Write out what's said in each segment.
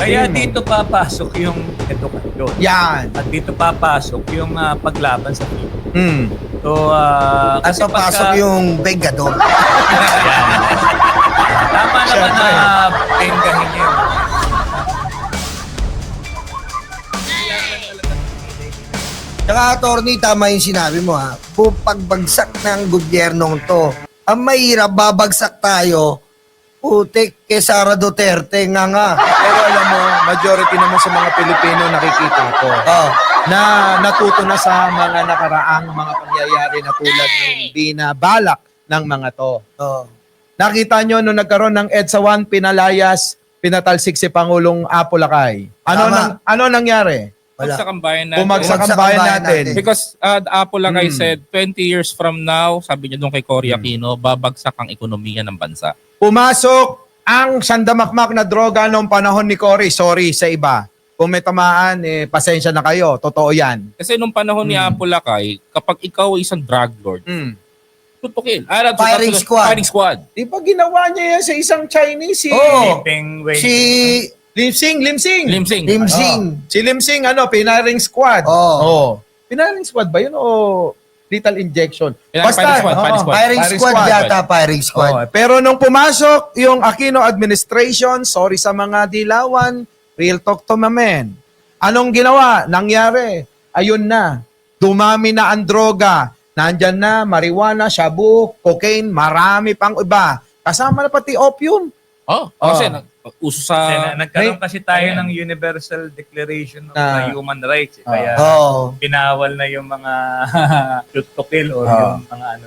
Kaya dito papasok yung edukasyon. Yan. At dito papasok yung ah, paglaban sa fake. Mm. So, ah, At kasi papasok pagka- yung Bengador. Yan. Tama naman Siyempre. na penggahin yun. Tsaka, attorney, tama yung sinabi mo ha. Kung pagbagsak ng gobyernong to, ang mahirap, babagsak tayo, putik kay Sara Duterte nga nga. Alam mo, majority naman sa mga Pilipino nakikita ko Oh, na natuto na sa mga nakaraang mga pangyayari na tulad ng binabalak ng mga to. oh. Nakita nyo nung nagkaroon ng EDSA 1, pinalayas, pinatalsik si Pangulong Apo Lakay. Ano, Tama. nang, ano nangyari? Wala. Bumagsak ang bayan natin. Bumagsak ang bayan natin. Because uh, I Hmm. said, 20 years from now, sabi niya doon kay Cory Aquino, babagsak ang ekonomiya ng bansa. Pumasok ang sandamakmak na droga noong panahon ni Cory. Sorry sa iba. Kung may tamaan, eh, pasensya na kayo. Totoo yan. Kasi nung panahon ni Hmm. Apple Lakay, kapag ikaw ay isang drug lord, Mm. tutukin. Ah, Firing tutukin. squad. Firing squad. Di ba ginawa niya yan sa isang Chinese? Si. Keeping way. Si Lim Sing, Lim Sing. Limsing. Lim Sing. Oh. Si Lim Sing, ano, pinaring squad. Oo. Oh. Pinaring squad ba yun o lethal injection? Kailangan firing squad, firing squad. Firing squad yata, firing squad. Oo, pero nung pumasok yung Aquino administration, sorry sa mga dilawan, real talk to my man. Anong ginawa? Nangyari. Ayun na. Dumami na ang droga. Nandyan na, marijuana, shabu, cocaine, marami pang iba. Kasama na pati opium. Oh, Oh. kasi nag- uso Kasi sa... na- nagkaroon kasi tayo Ayan. ng Universal Declaration of Ah. uh, Human Rights. eh. Kaya Oh. pinawal na yung mga shoot to kill or Ah. yung mga ano.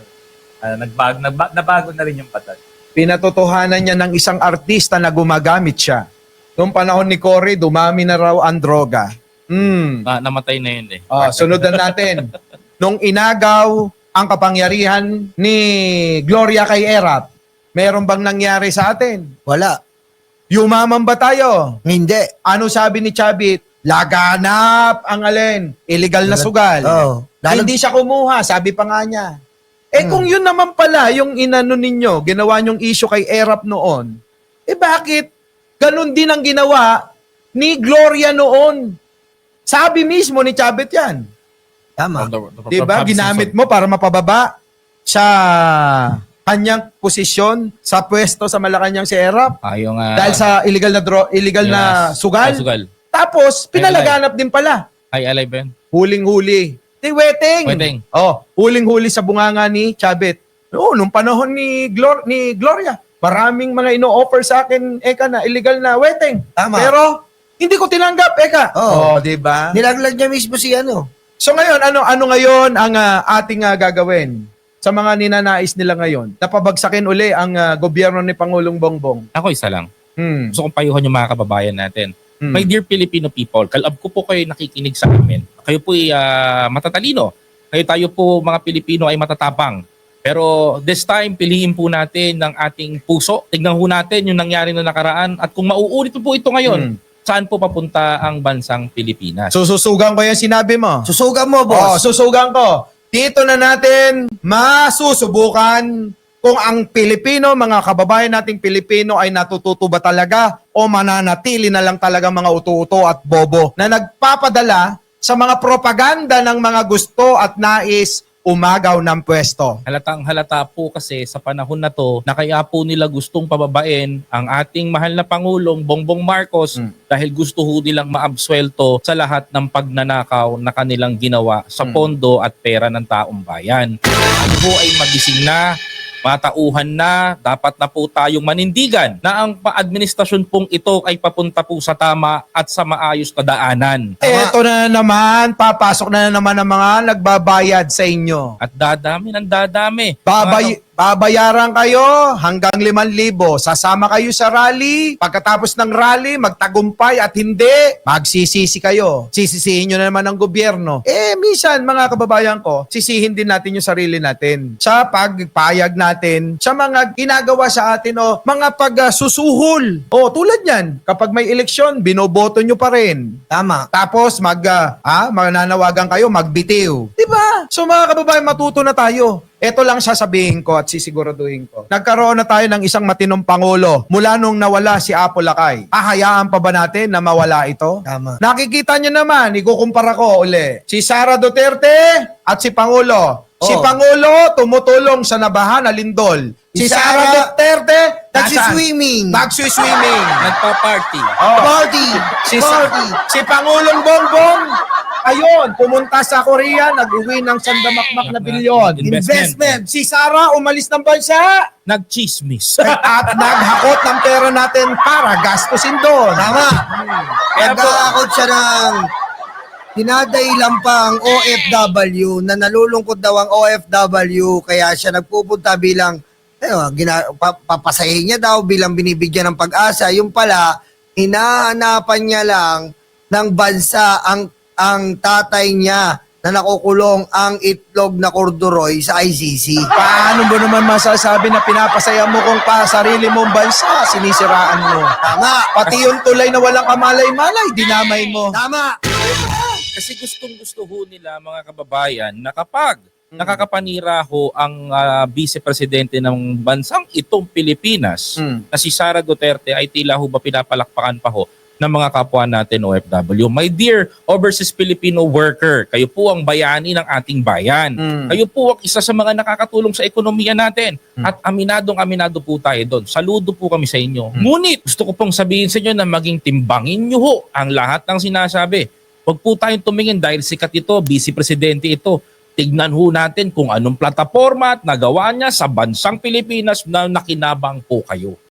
ah, nagbag, nagba, nabago na rin yung patas. Pinatotohanan niya ng isang artista na gumagamit siya. Noong panahon ni Cory, dumami na raw ang droga. Hmm. na, namatay na yun eh. Ah, sundan natin. Nung inagaw ang kapangyarihan ni Gloria kay Erap, meron bang nangyari sa atin? Wala. Yumaman ba tayo? Hindi. Ano sabi ni Chabit? Laganap ang alin. Illegal na sugal. Oh. Lalo, Hindi siya kumuha, sabi pa nga niya. Eh Hmm. kung yun naman pala yung inano ninyo, ginawa nyong issue kay Erap noon, eh bakit ganun din ang ginawa ni Gloria noon? Sabi mismo ni Chabit yan. tama. Di ba? Ginamit mo para mapababa sa kanyang posisyon sa pwesto sa Malacanang si Erap Ayaw nga... dahil sa illegal na dro- illegal yung, na ah, sugal. ah, sugal. Tapos pinalaganap din pala. Ay, alive ba yun? Huling-huli. Di weting. Weting. Oh, huling-huli sa bunganga ni Chabit. Oo, nung panahon ni Glor ni Gloria, maraming mga ino-offer sa akin eka na illegal na wedding. Tama. Pero hindi ko tinanggap eka. Oo. Oh, di ba? Nilaglag niya mismo si ano. So ngayon, ano ano ngayon ang ah, ating ah, gagawin sa mga ninanais nila ngayon? Napabagsakin uli ang ah, gobyerno ni Pangulong Bongbong. Ako isa lang. Hmm. Gusto kong payuhan yung mga kababayan natin. Hmm. My dear Filipino people, kalab ko po kayo nakikinig sa amin. Kayo po ay ah, matatalino. Kayo tayo po mga Pilipino ay matatapang. Pero this time, piliin po natin ng ating puso. Tignan po natin yung nangyari na nakaraan. At kung mauulit po ito ngayon, Hmm. saan po papunta ang bansang Pilipinas? Sususugan ko yung sinabi mo. Susugan mo, Oh, boss. susugan ko. Dito na natin masusubukan kung ang Pilipino, mga kababayan nating Pilipino ay natututo ba talaga o mananatili na lang talaga mga uto-uto at bobo na nagpapadala sa mga propaganda ng mga gusto at nais umagaw ng pwesto. Halatang halata po kasi sa panahon na to na kaya po nila gustong pababain ang ating mahal na Pangulong Bongbong Marcos Mm. dahil gusto ho nilang maabswelto sa lahat ng pagnanakaw na kanilang ginawa sa Mm. pondo at pera ng taong bayan. Ano po ay magising na, matauhan na, dapat na po tayong manindigan na ang pa-administrasyon pong ito ay papunta po sa tama at sa maayos na daanan. Eto na naman, papasok na naman ang mga nagbabayad sa inyo. At dadami ng dadami. Babay, babayaran kayo hanggang 5,000. Sasama kayo sa rally. Pagkatapos ng rally, magtagumpay at hindi, magsisisi kayo. Sisisihin nyo na naman ang gobyerno. Eh, minsan, mga kababayan ko, sisihin din natin yung sarili natin. Sa pagpayag natin, sa mga ginagawa sa atin o mga pagsusuhol. o tulad yan, kapag may eleksyon, binoboto nyo pa rin. Tama. Tapos mag ah, ah, mananawagan kayo magbitiw. 'Di ba? So mga kababayan, matuto na tayo. Ito lang sasabihin ko at sisiguraduhin ko. Nagkaroon na tayo ng isang matinong pangulo mula nung nawala si Apo Lakay. Ahayaan pa ba natin na mawala ito? Tama. Nakikita nyo naman, ikukumpara ko uli. Si Sara Duterte at si Pangulo. Si Oh. Pangulo tumutulong sa nabahan na lindol. Si Si Sara Duterte? Nagsiswimming. Nagsiswimming. Nagpa-party. Oh. Party. Si, Sa- Party. si Pangulong Bongbong, ayun, pumunta sa Korea, nag-uwi ng sandamakmak na bilyon. Investment. Si Sara umalis ng bansa Nagchismis. at naghakot ng pera natin para gastusin doon. Tama. Kaya po- Nagkakakot siya ng dinadahilan pa ang OFW na nalulungkot daw ang OFW kaya siya nagpupunta bilang eh, gina, pa, papasahin niya daw bilang binibigyan ng pag-asa. Yung pala, hinahanapan niya lang ng bansa ang ang tatay niya na nakukulong ang itlog na korduroy sa ICC. Paano mo naman masasabi na pinapasaya mo kung pa sarili mong bansa, sinisiraan mo? Tama. Pati yung tulay na walang kamalay-malay, dinamay mo. Tama. Kasi gustong gusto ho nila mga kababayan na kapag nakakapanira ho ang ah, vice-presidente ng bansang itong Pilipinas Mm. na si Sara Duterte ay tila ho ba pinapalakpakan pa ho ng mga kapwa natin OFW. My dear overseas Filipino worker, kayo po ang bayani ng ating bayan. Mm. Kayo po ang isa sa mga nakakatulong sa ekonomiya natin. At aminadong aminado po tayo doon. Saludo po kami sa inyo. Ngunit gusto ko pong sabihin sa inyo na maging timbangin nyo ho ang lahat ng sinasabi. Huwag po tayong tumingin dahil sikat ito, vice presidente ito. Tignan ho natin kung anong plataforma at nagawa niya sa bansang Pilipinas na nakinabang po kayo.